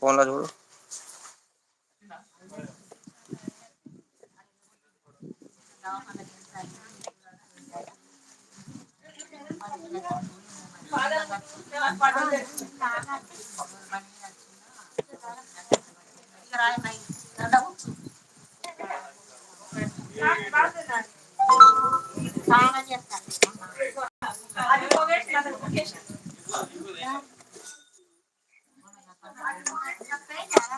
పోన్లో చూడు స్నానం చేస్తాను అది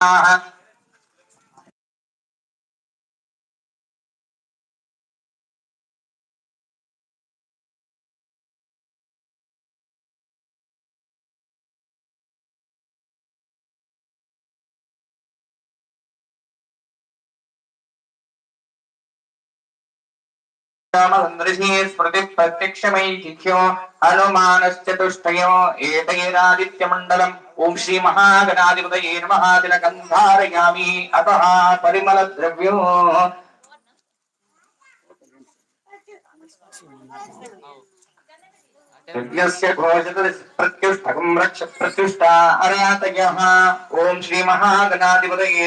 啊 స్మృతి ప్రత్యక్షమైతిథ్యో హనుమానశ్చతుష్టయో ఏతైరాదిత్యమండలం. ఓం శ్రీ మహాగణాధిపతయే నమః తిలకంధారయామి. అత పరిమళ ద్రవ్యో యజ్ఞస్య ఘోషత రక్ష ప్రత్యుష్టా అరాతయః. ఓం శ్రీ మహాగణాధిపతయే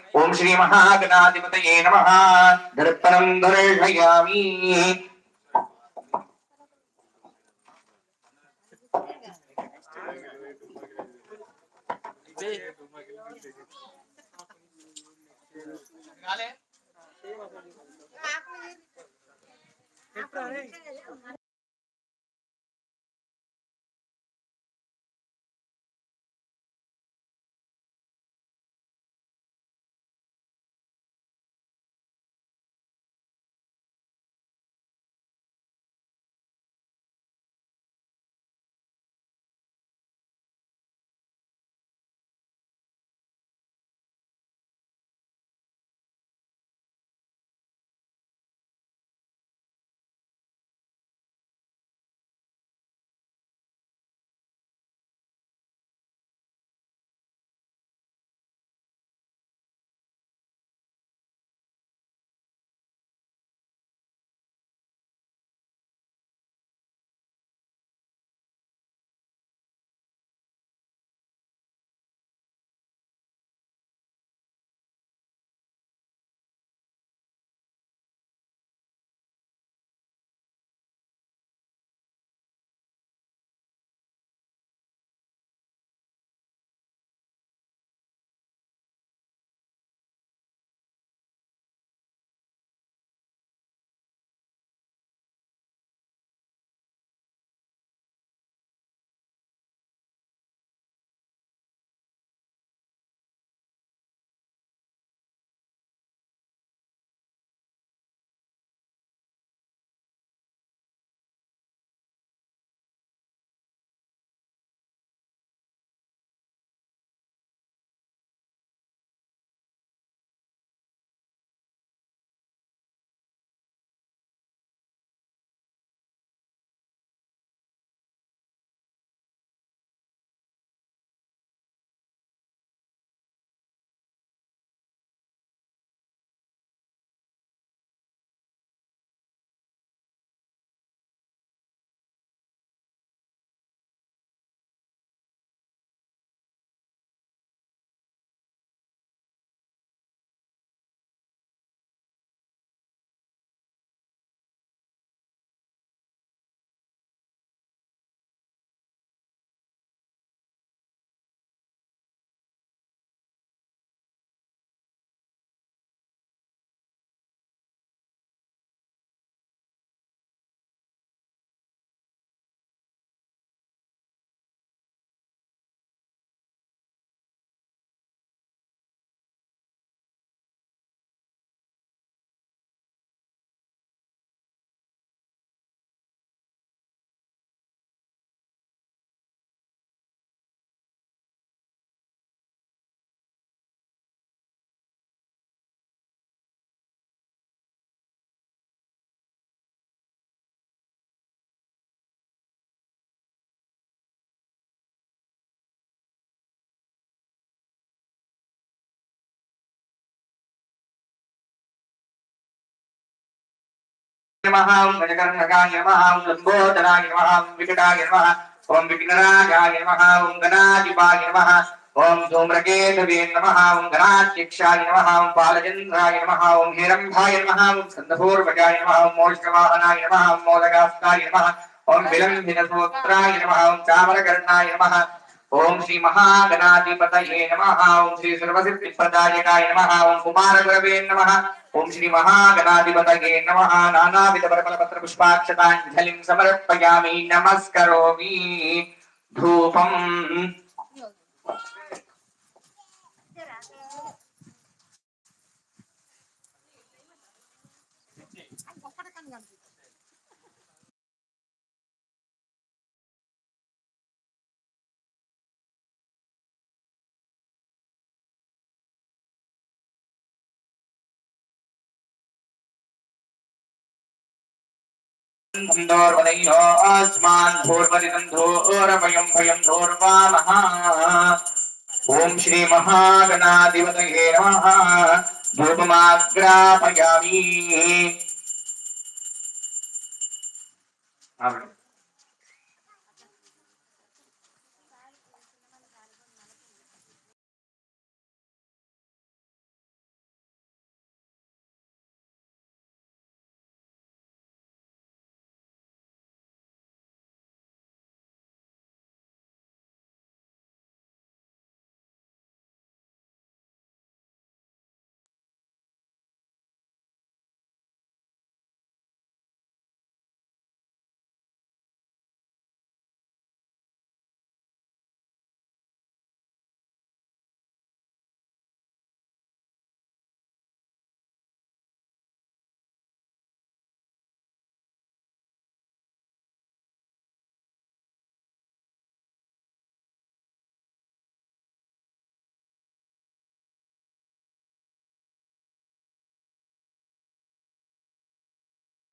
ओम श्री महागणाधिपत नम। दर्पण दर्शयामी। नमः ॐ गणकर्णकाय नमः ॐ लम्बोदराय नमः ॐ विकटाय नमः ॐ विघ्नराजाय नमः ॐ गणाधिपाय नमः ॐ धूम्रकेतवे नमः ॐ गणाध्यक्षाय नमः ॐ बालचन्द्राय नमः ॐ हिरम्भाय नमः ॐ स्कन्दपूर्वजाय नमः ॐ मोषवाहनाय नमः ॐ मोदगास्ताय नमः ॐ विलम्बिनसूत्राय नमः ॐ चामरकर्णाय नमः ఓం శ్రీ మహాగణాధిపతయే నమ. ఓం శ్రీ సర్వసిద్ధిప్రదాయకాయ నమ. ఓం కుమారగురవే నమ. ఓం శ్రీ మహాగణాధిపతయే నమ. నానావిధ పరపత్ర పుష్పాక్షతాంజలిం సమర్పయామి. నమస్కరోమి. ధూపం. सिंधोर्वदयो आस्मान् भूर्वरिदन्ध्रोरमयं भयं धोर्वामः ॐ श्रीमहागणाधिपतये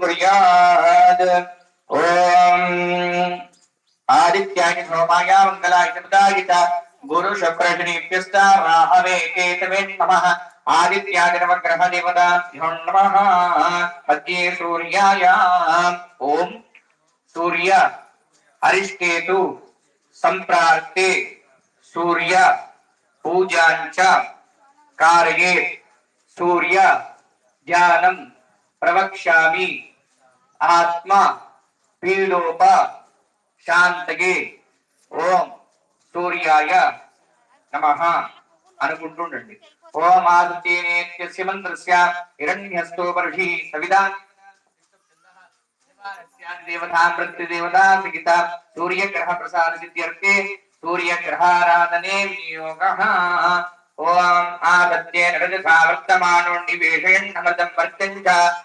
कुर्यात् ॐ आदित्याय सोमाय मङ्गलाय सदाय च गुरुशुक्रशनिभ्यस्ताहवे केतवे नमः आदित्याय नवग्रह देवताभ्यो नमः मध्ये सूर्याय ॐ सूर्य हरिष्केतु सम्प्रार्ते सूर्य पूजाञ्च कारये सूर्य ध्यानं ప్రవక్ష్యామి ఆత్మ పీడోప శాంతగే ఓం సూర్యాయ నమ అనుకుంటుండండి ఓం ఆదిత్యేనేత్యస్య మంత్రస్య హిరణ్యస్తో పరుషి సవిదా దేవతా మృత్యుదేవతా సహిత సూర్యగ్రహ ప్రసాద సిద్ధ్యర్థే సూర్యగ్రహారాధనే వినియోగ ఓం ఆదత్యేన రజసా వర్తమానో నివేశయన్నమృతం వర్తంచ హిరణ్యేన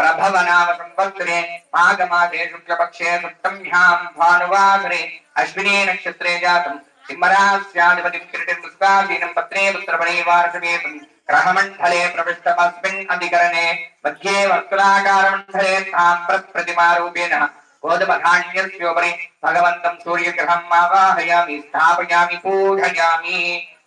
प्रभवनाम संवत्सरे माघमासे शुक्लपक्षे सप्तम्यां भानुवासरे अश्विनी नक्षत्रे जातम् सिंहरास्याधिपतिं क्रीडिर्मुस्कासीनं पत्रे पुत्रपणैवारसमेतम् ग्रहमण्डले प्रविष्टमस्मिन् अधिकरणे मध्ये वर्तुलाकारमण्डले साम्प्रतिमारूपेण गोधमधान्यस्योपरि भगवन्तं सूर्यग्रहम् आवाहयामि स्थापयामि पूजयामि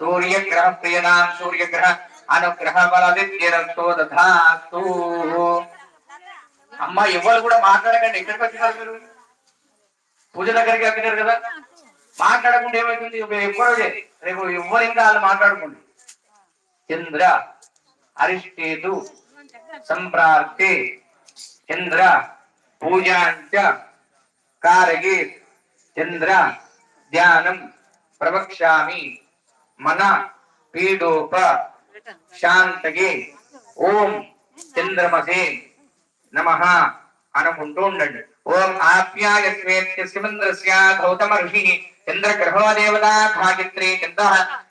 సూర్యగ్రహ ప్రియనాం సూర్యగ్రహ అనుగ్రహ బలదిద్యరస్తో దధాస్తు అమ్మ ఎవరు కూడా మాట్లాడకండి. ఎక్కడికి వచ్చినారు మీరు? పూజ దగ్గరికి వచ్చినారు కదా? మాట్లాడకుండా ఏమవుతుంది ఎవ్వరూ రేపు ఎవ్వరు ఇంకా వాళ్ళు మాట్లాడుకోండి. చంద్ర అరిష్టేతు సంప్రాప్తి. చంద్ర పూజాంచ కారగి. చంద్ర ధ్యానం ప్రవక్ష్యామి. మన పీడోప శాంతగే ఓం చంద్రమసే నమ అనుకుంటూ ఉండండి. ఓం ఆప్యాయ స్వేత్యస్యమంద్రస్య గౌతమర్షి చంద్రగ్రహో దేవతా భాగిత్రే చంద్ర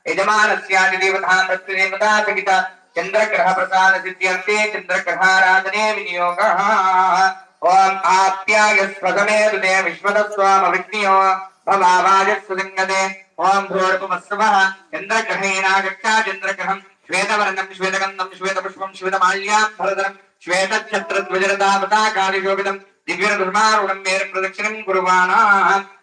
యజమానస్యాది దేవతా మృత్యుదేవతా సహిత చంద్రగ్రహ ప్రసాద సిద్ధ్యంతే చంద్రగ్రహారాధనే వినియోగ. ఓం ఆప్యాయ స్వగమే హృదయ విశ్వదస్వామ విజ్ఞో భవావాజ ఓం భూర్భువస్వ చంద్రగ్రహేణాగచ్చా చంద్రగ్రహం. శ్వేతవర్ణం శ్వేతగంధం శ్వేతపుష్పం శ్వేతమాల్యాం శ్వేతఛత్రధ్వజరదావతాకారిశోభితం దివ్యదుర్మారుణం మేరం ప్రదక్షిణం కుర్వాణా.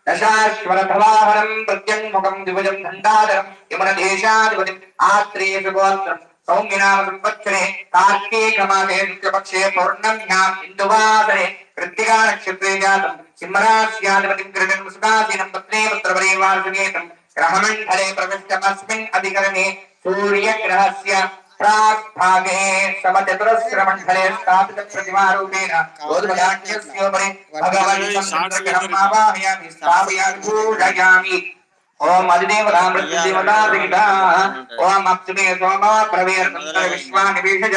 దశాశ్వరధవాహరం ప్రత్యంముఖం దివజం దండాధరం. యమనదేశాధిపతిం ఆత్రేయగోత్రం సౌమ్యనామ సంవత్సరే కార్తీకమాసే శుక్లపక్షే పౌర్ణమ్యాం ఇందువాసరే కృత్తికా నక్షత్రే జాతం. సింహరాశ్యాధిపతిం కృతం సుఖాసీనం పత్నే పత్రవరే ग्रहमण्डले प्रविष्टमस्मिन् अधिकरणे सूर्यग्रहस्य प्राक् प्राग्भागे समचतुरस्रमण्डले उपरि भगवान् भगवन्तमृतग्रहमावाहयामि स्थापयामि पूजयामि ओम अधिदेवता मृत्युदेवता विहिता ओम अप्सुमे सोमा प्रवेर विश्वानि विश्वानिवेशज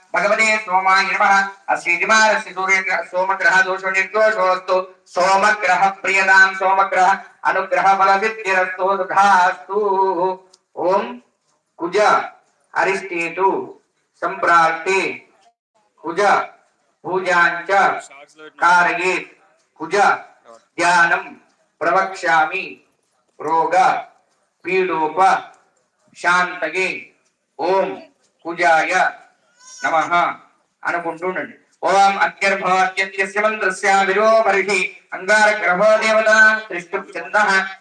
भगवते सोमाय नमः अश्रीतिमारस्य सोमग्रह दोषोनिर्दोषोऽस्तु सोमग्रह प्रियतां सोमग्रह अनुग्रहफलसिद्धिरस्तु, सुखास्तु। कुज हरिष्ठेतु सम्प्राप्ते कुज पूजाञ्च कुज ध्यानं प्रवक्ष्यामि। रोग पीडोप शान्तये। ॐ कुजाय। కారయే కుజ ధ్యానం ఓం కుజాయ నమ అనుకుంటుండండి. ఓం అత్యర్భవాద్యస్య మంత్రస్య విరోపరిషి దేవత త్రిష్టు చంద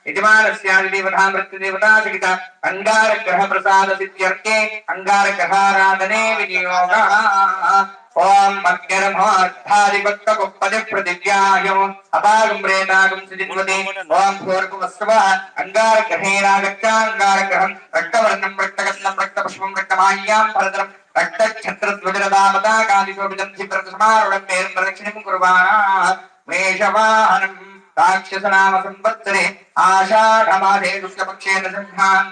యజమానస్యాది మృత్యుదేవతా సహిత అంగారగ్రహ ప్రసాద సిద్ధ్యర్థే అంగారగ్రహారాధనే వినియోగ. ఓం మధ్యరమార్థాదిభక్త గొప్పది ప్రతిజ్ఞాయం అపాగం ప్రేతాగం సుజిన్వతే ఓం భూర్భువస్వ అంగారగ్రహేనాగచ్చ అంగారగ్రహం రక్తవర్ణం రక్తగంధం రక్తపుష్పం రక్తమాల్యాం భరద్రం రక్తఛత్రధ్వజరదామతాకాదిశోభితం చిత్రసమారుణం మేరం ప్రదక్షిణం కుర్వాణా మేషవాహనం. రాక్షసనామ సంవత్సరే ఆషాఢమాసే శుక్లపక్షే నృసింహాన్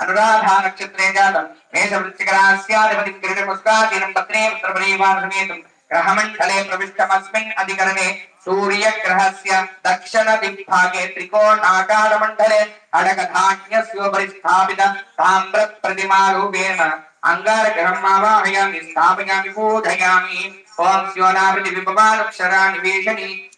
అనురాధా నక్షత్రే జాతం మేషవృత్తికరాస్యాధిపతిం గిరిటముస్కాదీనం పత్రే పుత్రపరీవాసమేతం గ్రహమండలే ప్రవిష్టమస్మిన్ అధికరణే సూర్యగ్రహస్య దక్షిణ దిగ్భాగే త్రికోణాకారమండలే అడగధాన్యస్యోపరి స్థాపిత తామ్ర ప్రతిమారూపేణ అంగారగ్రహమావాహయామి స్థాపయామి పూజయామి ఓం శివనామృతి విభవానక్షరాన్ని వేషని యచ్ఛానక్షరమ